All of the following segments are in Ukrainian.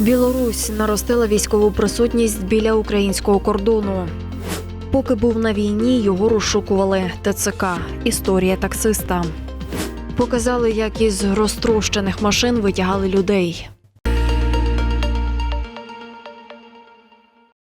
Білорусь наростила військову присутність біля українського кордону. Поки був на війні, його розшукували ТЦК. Історія таксиста. Показали, як із розтрощених машин витягали людей.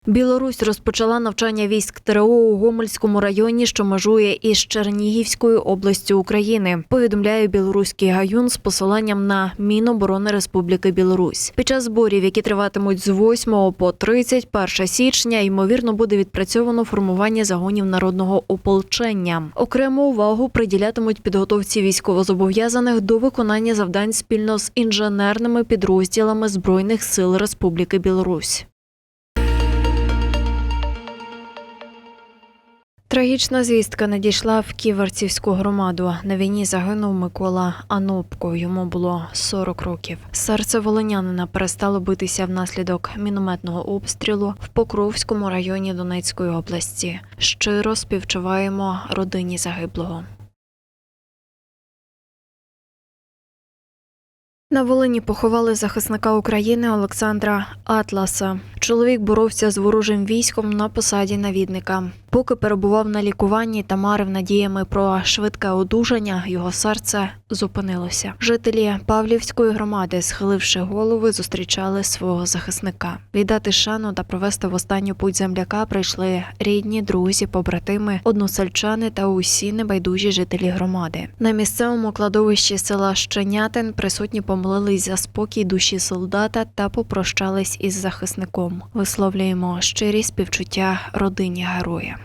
Білорусь розпочала навчання військ ТРО у Гомельському районі, що межує із Чернігівською областю України. Повідомляє білоруський гаюн з посиланням на Міноборони Республіки Білорусь. Під час зборів, які триватимуть з 8 по 31 січня, ймовірно буде відпрацьовано формування загонів народного ополчення. Окрему увагу приділятимуть підготовці військовозобов'язаних до виконання завдань спільно з інженерними підрозділами збройних сил Республіки Білорусь. Трагічна звістка надійшла в Ківерцівську громаду. На війні загинув Микола Анопко. Йому було 40 років. Серце волинянина перестало битися внаслідок мінометного обстрілу в Покровському районі Донецької області. Щиро співчуваємо родині загиблого. На Волині поховали захисника України Олександра Атласа. Чоловік боровся з ворожим військом на посаді навідника. Поки перебував на лікуванні та марив надіями про швидке одужання, його серце зупинилося. Жителі Павлівської громади, схиливши голови, зустрічали свого захисника. Віддати шану та провести в останню путь земляка прийшли рідні, друзі, побратими, односельчани та усі небайдужі жителі громади. На місцевому кладовищі села Щенятин присутні помолились за спокій душі солдата та попрощались із захисником. Висловлюємо щирі співчуття родині героя.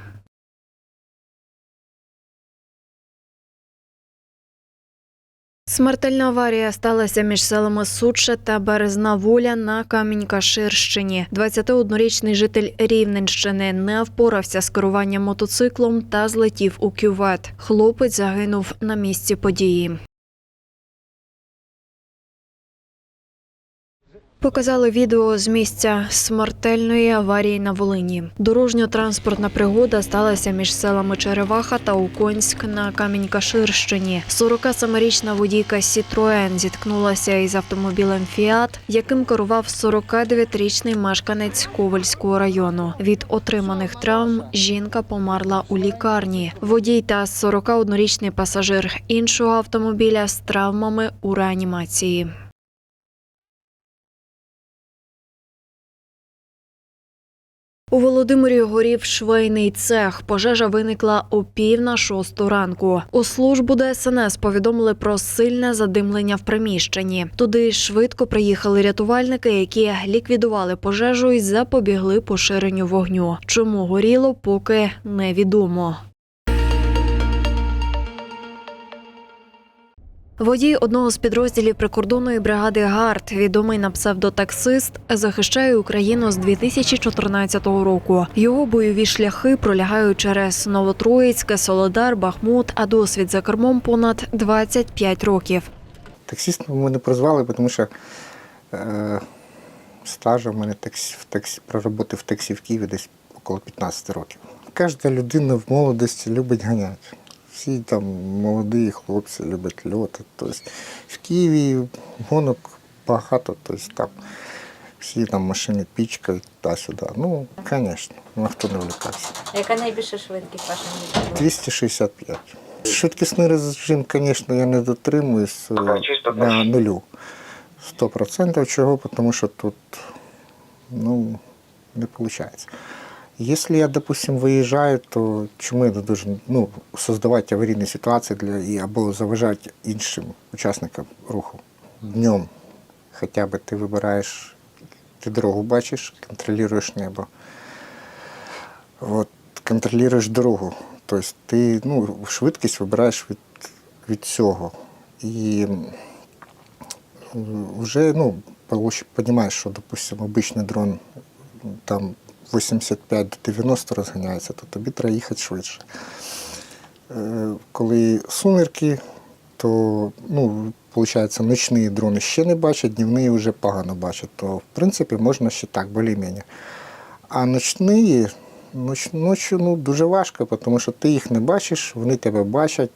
Смертельна аварія сталася між селами Суче та Березна Воля на Камінь-Каширщині. 21-річний житель Рівненщини не впорався з керуванням мотоциклом та злетів у кювет. Хлопець загинув на місці події. Показали відео з місця смертельної аварії на Волині. Дорожньо-транспортна пригода сталася між селами Череваха та Уконськ на Камінь-Каширщині. 47-річна водійка Сітроен зіткнулася із автомобілем Фіат, яким керував 49-річний мешканець Ковальського району. Від отриманих травм жінка померла у лікарні. Водій та 41-річний пасажир іншого автомобіля з травмами у реанімації. У Володимирі горів швейний цех. Пожежа виникла о пів на шосту ранку. У службу ДСНС повідомили про сильне задимлення в приміщенні. Туди швидко приїхали рятувальники, які ліквідували пожежу і запобігли поширенню вогню. Чому горіло, поки невідомо. Водій одного з підрозділів прикордонної бригади ГАРД, відомий на псевдотаксист, захищає Україну з 2014 року. Його бойові шляхи пролягають через Новотроїцьке, Солодар, Бахмут, а досвід за кермом понад 25 років. Таксістом мене прозвали, тому що е, стажу в мене таксі, в таксі, про роботи в таксі в Києві десь около 15 років. Кожна людина в молодості любить ганяти. Всі там молоді хлопці люблять льоти. Тобто в Києві гонок багато, тобто там всі там машини пічкають туди-сюди. Ну, звісно, на хто не влікався. А Яка найбільша швидкість ваша місця? 265. Швидкісний режим, звісно, я не дотримуюсь е, на нулю. 100%. Чого? Тому що тут ну, не виходить. Якщо я, допустим, виїжджаю, то чому я должен ну, создавати аварійні ситуації для, і, або заважати іншим учасникам руху днем. Хоча б ти вибираєш, ти дорогу бачиш, контролюєш небо. От, контролюєш дорогу. Тобто ти ну, швидкість вибираєш від, від цього. І вже ну, розумієш, що, допустимо, обичний дрон там 85 до 90 розганяється, то тобі треба їхати швидше. Е, Коли сумерки, то ну, виходить, ночні дрони ще не бачать, днівні вже погано бачать, то в принципі можна ще так, більш-менш. А ночні, ноч, ночі ну, дуже важко, тому що ти їх не бачиш, вони тебе бачать.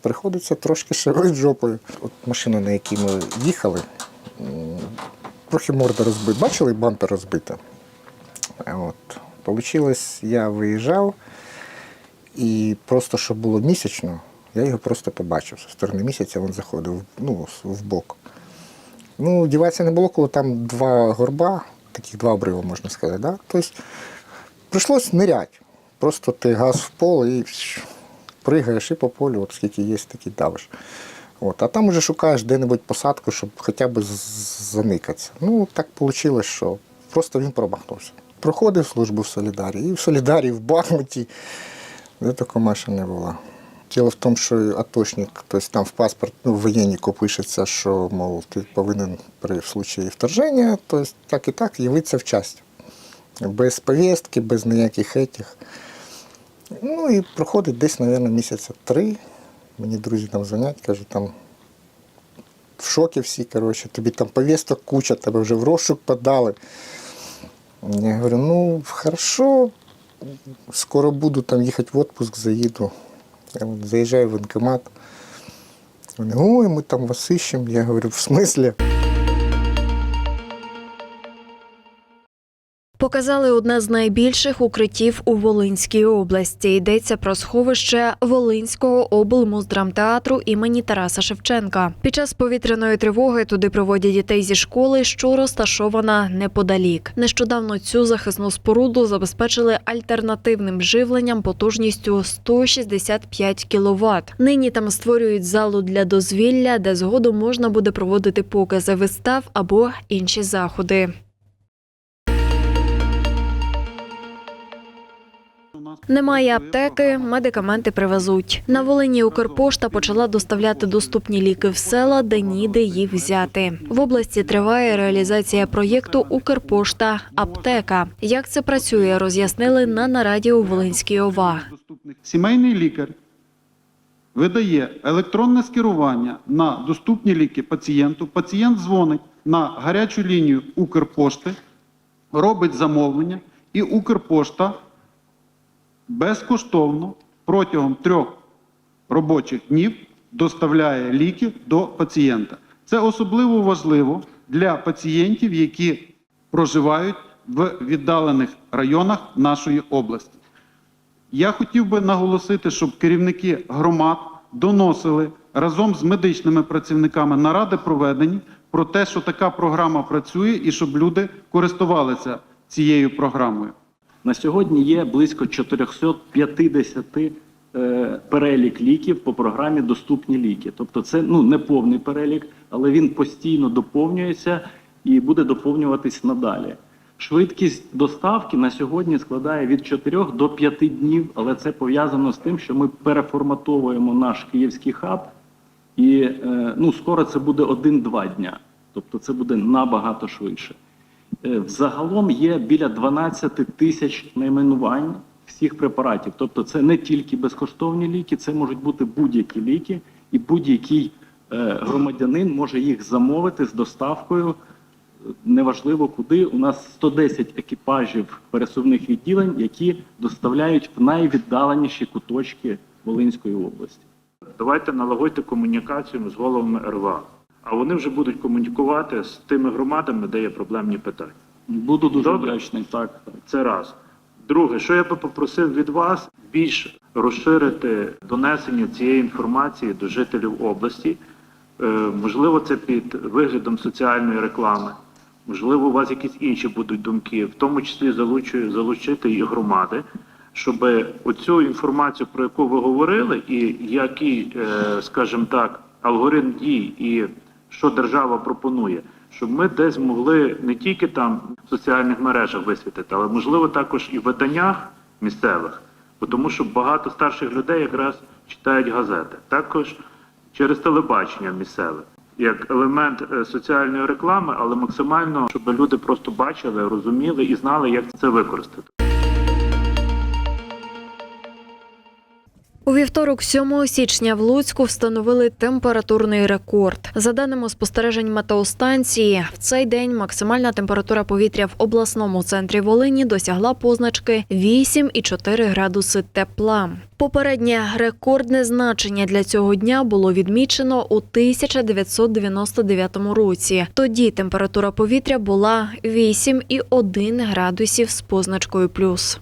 Приходиться трошки шевелити жопою. От машина, на якій ми їхали, трохи морда розбита. Бачили, бампер розбита. От. Получилось, я виїжджав, і просто щоб було місячно, я його просто побачив. Зі сторони місяця він заходив ну, в бок. Ну, діватися не було, коли там два горба, таких два обриви, можна сказати. Да? Тобто прийшлось ниряти. Просто ти газ в пол і пригаєш і по полю, от скільки є, такі давиш. От. А там вже шукаєш де-небудь посадку, щоб хоча б з- заникатися. Ну, так вийшло, що просто він промахнувся. Проходив службу в Солідарі, і в Солідарі, в Бахмуті. Де такого Маша не була. Діло в тому, що атошник, тобто там в паспорт, ну, в воєннику пишеться, що, мов, ти повинен при случаї вторження, тобто так і так явитися в часть. Без повістки, без ніяких етих. Ну і проходить десь, мабуть, місяця три. Мені друзі там дзвонять, кажуть, там в шокі всі, коротше, тобі там повісток куча, тебе вже в розшук подали. Я говорю, ну, хорошо, скоро буду там їхати в отпуск, заїду. Я заїжджаю в воєнкомат. Вони, ой, ми там вас ищемо. Я говорю, в смислі? Показали одне з найбільших укриттів у Волинській області. Йдеться про сховище Волинського облмуздрамтеатру імені Тараса Шевченка. Під час повітряної тривоги туди проводять дітей зі школи, що розташована неподалік. Нещодавно цю захисну споруду забезпечили альтернативним живленням потужністю 165 кВт. Нині там створюють залу для дозвілля, де згодом можна буде проводити покази вистав або інші заходи. Немає аптеки, медикаменти привезуть. На Волині Укрпошта почала доставляти доступні ліки в села, де ніде їх взяти. В області триває реалізація проєкту Укрпошта Аптека. Як це працює, роз'яснили на нараді у Волинській ОВА. Сімейний лікар видає електронне скерування на доступні ліки пацієнту. Пацієнт дзвонить на гарячу лінію Укрпошти, робить замовлення, і Укрпошта безкоштовно протягом трьох робочих днів доставляє ліки до пацієнта. Це особливо важливо для пацієнтів, які проживають в віддалених районах нашої області. Я хотів би наголосити, щоб керівники громад доносили разом з медичними працівниками наради проведені про те, що така програма працює, і щоб люди користувалися цією програмою. На сьогодні є близько 450 е, перелік ліків по програмі Доступні ліки. Тобто, це ну не повний перелік, але він постійно доповнюється і буде доповнюватись надалі. Швидкість доставки на сьогодні складає від 4 до 5 днів, але це пов'язано з тим, що ми переформатовуємо наш київський хаб, і е, ну скоро це буде 1-2 дня. Тобто це буде набагато швидше. Е, Взагалом є біля 12 тисяч найменувань всіх препаратів. Тобто, це не тільки безкоштовні ліки, це можуть бути будь-які ліки, і будь-який е, громадянин може їх замовити з доставкою. е, Неважливо куди. У нас 110 екіпажів пересувних відділень, які доставляють в найвіддаленіші куточки Волинської області. Давайте налагодьте комунікацію з головами РВА. А вони вже будуть комунікувати з тими громадами, де є проблемні питання. Буду дуже Добре. вдячний. Так, так. Це раз. Друге, що я би попросив від вас більш розширити донесення цієї інформації до жителів області. Е, можливо, це під виглядом соціальної реклами. Можливо, у вас якісь інші будуть думки, в тому числі залучу- залучити і громади, щоб оцю інформацію, про яку ви говорили, і який, е, скажімо так, алгоритм дій і що держава пропонує, щоб ми десь могли не тільки там в соціальних мережах висвітити, але можливо також і в виданнях місцевих, тому що багато старших людей якраз читають газети, також через телебачення місцеве. Як елемент е, соціальної реклами, але максимально, щоб люди просто бачили, розуміли і знали, як це використати. У вівторок, 7 січня, в Луцьку встановили температурний рекорд. За даними спостережень метеостанції, в цей день максимальна температура повітря в обласному центрі Волині досягла позначки 8,4 градуси тепла. Попереднє рекордне значення для цього дня було відмічено у 1999 році. Тоді температура повітря була 8,1 градусів з позначкою плюс.